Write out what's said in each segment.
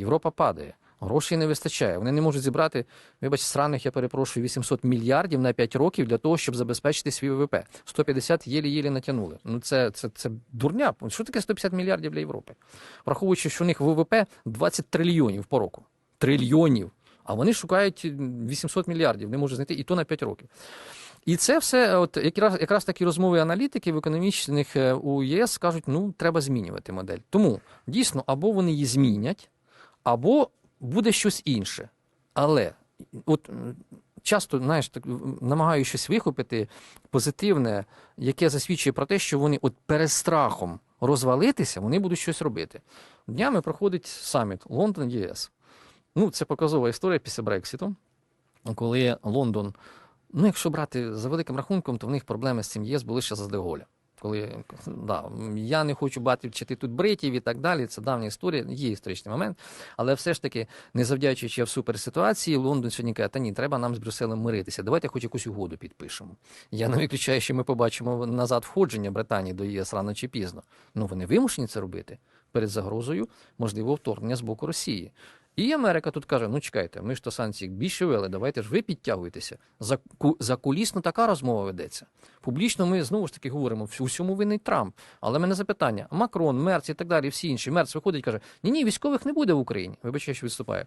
Європа падає. Грошей не вистачає. Вони не можуть зібрати, вибач, сраних, я перепрошую, 800 мільярдів на 5 років для того, щоб забезпечити свій ВВП. 150 єлі-єлі натягнули. Ну це, це, це дурня. Що таке 150 мільярдів для Європи? Враховуючи, що у них ВВП 20 трильйонів по року. Трильйонів. А вони шукають 800 мільярдів, не можуть знайти і то на 5 років. І це все, от якраз, якраз такі розмови аналітиків економічних е, у ЄС кажуть, ну треба змінювати модель. Тому дійсно або вони її змінять, або буде щось інше. Але от часто, знаєш, так м, намагаюся щось вихопити позитивне, яке засвідчує про те, що вони от перед страхом розвалитися, вони будуть щось робити. Днями проходить саміт Лондон ЄС. Ну, це показова історія після Брексіту, коли Лондон, ну, якщо брати за великим рахунком, то в них проблеми з цим ЄС були ще за Деголя. Коли да, я не хочу бачити тут бритів і так далі, це давня історія, є історичний момент. Але все ж таки, не завдячуючи в суперситуації, Лондон сьогодні каже, та ні, треба нам з Брюсселем миритися. Давайте хоч якусь угоду підпишемо. Я не виключаю, що ми побачимо назад входження Британії до ЄС рано чи пізно. Ну вони вимушені це робити перед загрозою можливого вторгнення з боку Росії. І Америка тут каже: ну чекайте, ми ж то санкції більше вели, давайте ж ви підтягуєтеся. За, ку- за кулісно така розмова ведеться. Публічно ми знову ж таки говоримо, усьому винний Трамп. Але мене запитання: Макрон, Мерц і так далі, всі інші. Мерц виходить і каже: ні, ні, військових не буде в Україні. Вибачте, що виступає.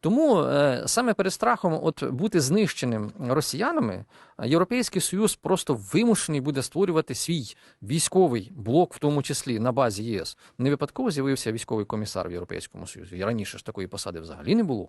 Тому е, саме перед страхом от бути знищеним росіянами, Європейський Союз просто вимушений буде створювати свій військовий блок, в тому числі на базі ЄС. Не випадково з'явився військовий комісар в Європейському Союзі. І раніше ж такої посади взагалі не було.